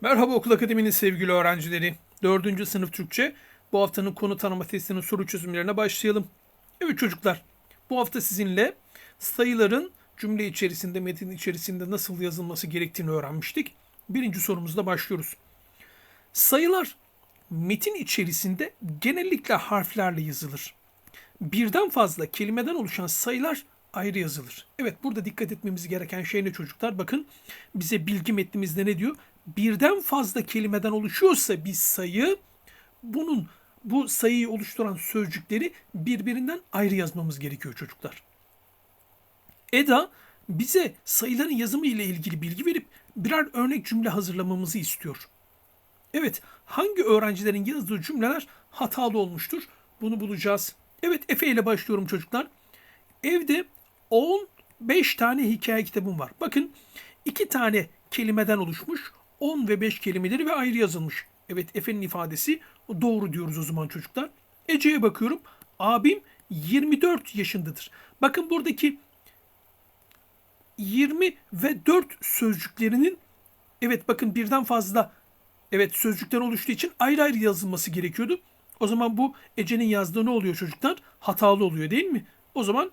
Merhaba Okul Akademi'nin sevgili öğrencileri. 4. sınıf Türkçe. Bu haftanın konu tanıma testinin soru çözümlerine başlayalım. Evet çocuklar, bu hafta sizinle sayıların cümle içerisinde, metin içerisinde nasıl yazılması gerektiğini öğrenmiştik. Birinci sorumuzla başlıyoruz. Sayılar metin içerisinde genellikle harflerle yazılır. Birden fazla kelimeden oluşan sayılar ayrı yazılır. Evet burada dikkat etmemiz gereken şey ne çocuklar? Bakın bize bilgi metnimizde ne diyor? Birden fazla kelimeden oluşuyorsa bir sayı bunun bu sayıyı oluşturan sözcükleri birbirinden ayrı yazmamız gerekiyor çocuklar. Eda bize sayıların yazımı ile ilgili bilgi verip birer örnek cümle hazırlamamızı istiyor. Evet, hangi öğrencilerin yazdığı cümleler hatalı olmuştur? Bunu bulacağız. Evet, Efe ile başlıyorum çocuklar. Evde 15 tane hikaye kitabım var. Bakın, iki tane kelimeden oluşmuş, 10 ve 5 kelimeleri ve ayrı yazılmış. Evet, Efe'nin ifadesi doğru diyoruz o zaman çocuklar. Ece'ye bakıyorum. Abim 24 yaşındadır. Bakın buradaki 20 ve 4 sözcüklerinin evet bakın birden fazla evet sözcükten oluştuğu için ayrı ayrı yazılması gerekiyordu. O zaman bu Ece'nin yazdığı ne oluyor çocuklar? Hatalı oluyor değil mi? O zaman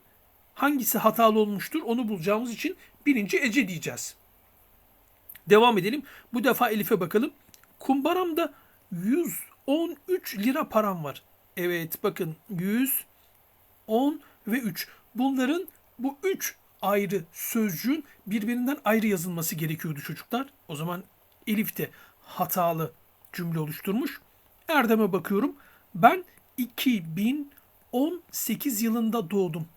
hangisi hatalı olmuştur onu bulacağımız için birinci Ece diyeceğiz. Devam edelim. Bu defa Elif'e bakalım. Kumbaramda 113 lira param var. Evet bakın 110 ve 3. Bunların bu 3 ayrı sözcüğün birbirinden ayrı yazılması gerekiyordu çocuklar. O zaman Elif de hatalı cümle oluşturmuş. Erdem'e bakıyorum. Ben 2018 yılında doğdum.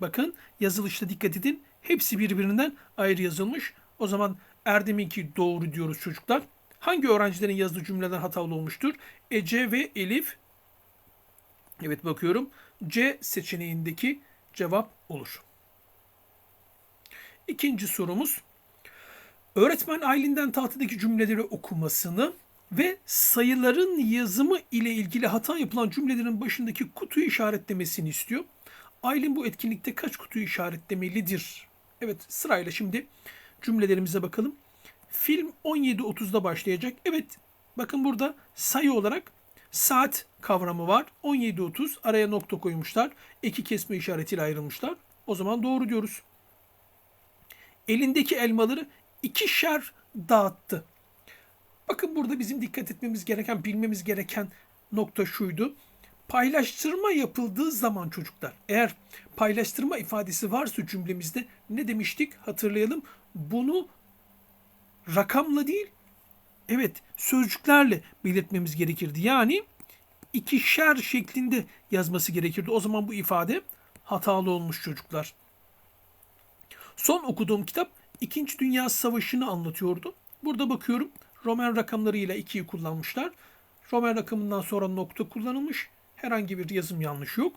Bakın yazılışta dikkat edin. Hepsi birbirinden ayrı yazılmış. O zaman Erdem'inki doğru diyoruz çocuklar. Hangi öğrencilerin yazdığı cümleden hatalı olmuştur? Ece ve Elif. Evet bakıyorum. C seçeneğindeki cevap olur. İkinci sorumuz. Öğretmen Aylin'den tahtadaki cümleleri okumasını ve sayıların yazımı ile ilgili hata yapılan cümlelerin başındaki kutuyu işaretlemesini istiyor. Aylin bu etkinlikte kaç kutuyu işaretlemelidir? Evet sırayla şimdi cümlelerimize bakalım. Film 17.30'da başlayacak. Evet bakın burada sayı olarak saat kavramı var. 17.30 araya nokta koymuşlar. Eki kesme işaretiyle ayrılmışlar. O zaman doğru diyoruz. Elindeki elmaları ikişer dağıttı. Bakın burada bizim dikkat etmemiz gereken, bilmemiz gereken nokta şuydu. Paylaştırma yapıldığı zaman çocuklar, eğer paylaştırma ifadesi varsa cümlemizde ne demiştik hatırlayalım. Bunu rakamla değil, evet sözcüklerle belirtmemiz gerekirdi. Yani ikişer şeklinde yazması gerekirdi. O zaman bu ifade hatalı olmuş çocuklar. Son okuduğum kitap İkinci Dünya Savaşı'nı anlatıyordu. Burada bakıyorum Roman rakamlarıyla 2'yi kullanmışlar. Roman rakamından sonra nokta kullanılmış. Herhangi bir yazım yanlış yok.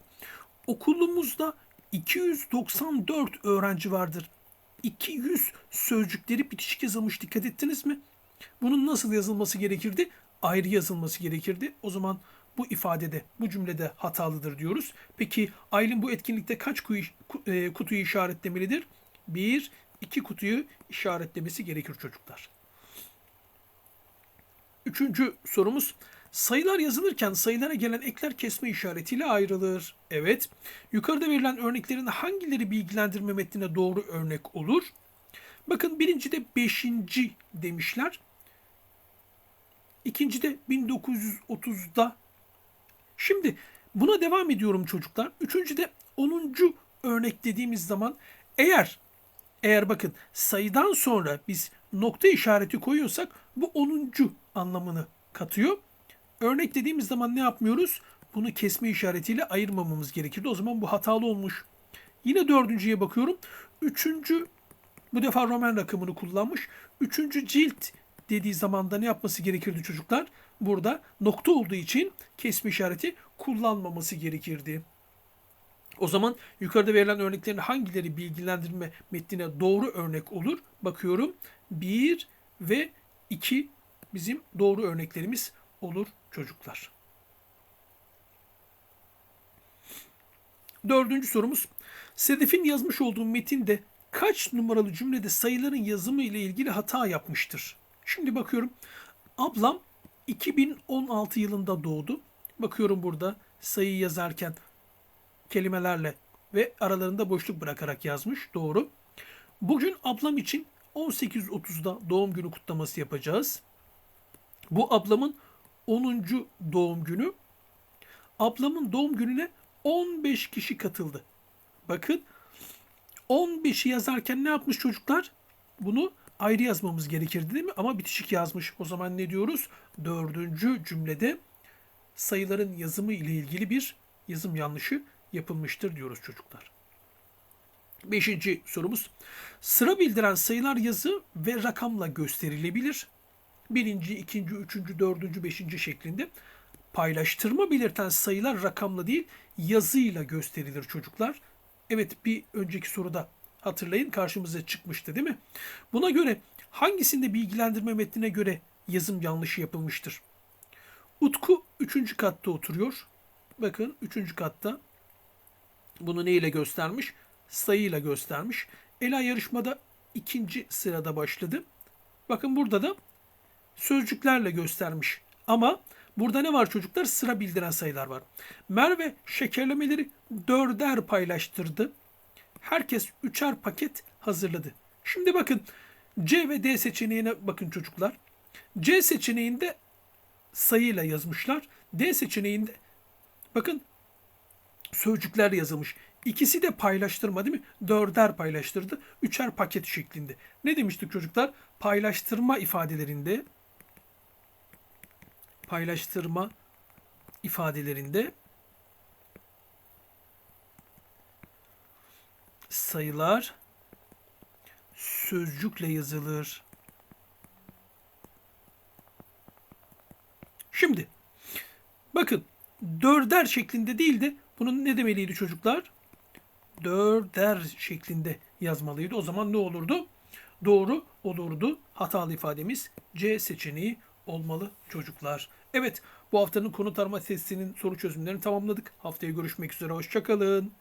Okulumuzda 294 öğrenci vardır. 200 sözcükleri bitişik yazılmış dikkat ettiniz mi? Bunun nasıl yazılması gerekirdi? Ayrı yazılması gerekirdi. O zaman bu ifadede, bu cümlede hatalıdır diyoruz. Peki Aylin bu etkinlikte kaç e, kutuyu işaretlemelidir? Bir, iki kutuyu işaretlemesi gerekir çocuklar. Üçüncü sorumuz. Sayılar yazılırken sayılara gelen ekler kesme işaretiyle ayrılır. Evet. Yukarıda verilen örneklerin hangileri bilgilendirme metnine doğru örnek olur? Bakın birinci de beşinci demişler. İkinci de 1930'da. Şimdi buna devam ediyorum çocuklar. Üçüncü de 10. örnek dediğimiz zaman eğer eğer bakın sayıdan sonra biz nokta işareti koyuyorsak bu 10. anlamını katıyor. Örnek dediğimiz zaman ne yapmıyoruz? Bunu kesme işaretiyle ayırmamamız gerekirdi. O zaman bu hatalı olmuş. Yine dördüncüye bakıyorum. Üçüncü bu defa Roman rakamını kullanmış. Üçüncü cilt dediği zaman da ne yapması gerekirdi çocuklar? Burada nokta olduğu için kesme işareti kullanmaması gerekirdi. O zaman yukarıda verilen örneklerin hangileri bilgilendirme metnine doğru örnek olur? Bakıyorum. 1 ve 2 bizim doğru örneklerimiz olur çocuklar. Dördüncü sorumuz. Sedef'in yazmış olduğu metinde kaç numaralı cümlede sayıların yazımı ile ilgili hata yapmıştır? Şimdi bakıyorum. Ablam 2016 yılında doğdu. Bakıyorum burada sayıyı yazarken kelimelerle ve aralarında boşluk bırakarak yazmış. Doğru. Bugün ablam için 18.30'da doğum günü kutlaması yapacağız. Bu ablamın 10. doğum günü. Ablamın doğum gününe 15 kişi katıldı. Bakın 15'i yazarken ne yapmış çocuklar? Bunu ayrı yazmamız gerekirdi değil mi? Ama bitişik yazmış. O zaman ne diyoruz? Dördüncü cümlede sayıların yazımı ile ilgili bir yazım yanlışı yapılmıştır diyoruz çocuklar. Beşinci sorumuz. Sıra bildiren sayılar yazı ve rakamla gösterilebilir. Birinci, ikinci, üçüncü, dördüncü, beşinci şeklinde. Paylaştırma belirten sayılar rakamla değil yazıyla gösterilir çocuklar. Evet bir önceki soruda hatırlayın karşımıza çıkmıştı değil mi? Buna göre hangisinde bilgilendirme metnine göre yazım yanlışı yapılmıştır? Utku 3. katta oturuyor. Bakın 3. katta bunu neyle göstermiş? Sayıyla göstermiş. Ela yarışmada ikinci sırada başladı. Bakın burada da sözcüklerle göstermiş. Ama burada ne var çocuklar? Sıra bildiren sayılar var. Merve şekerlemeleri dörder paylaştırdı. Herkes üçer paket hazırladı. Şimdi bakın C ve D seçeneğine bakın çocuklar. C seçeneğinde sayıyla yazmışlar. D seçeneğinde bakın sözcükler yazılmış. İkisi de paylaştırma değil mi? Dörder paylaştırdı. Üçer paket şeklinde. Ne demiştik çocuklar? Paylaştırma ifadelerinde paylaştırma ifadelerinde sayılar sözcükle yazılır. Şimdi bakın dörder şeklinde değil de bunun ne demeliydi çocuklar? Dörder şeklinde yazmalıydı. O zaman ne olurdu? Doğru olurdu. Hatalı ifademiz C seçeneği olmalı çocuklar. Evet bu haftanın konu tarama testinin soru çözümlerini tamamladık. Haftaya görüşmek üzere. Hoşçakalın.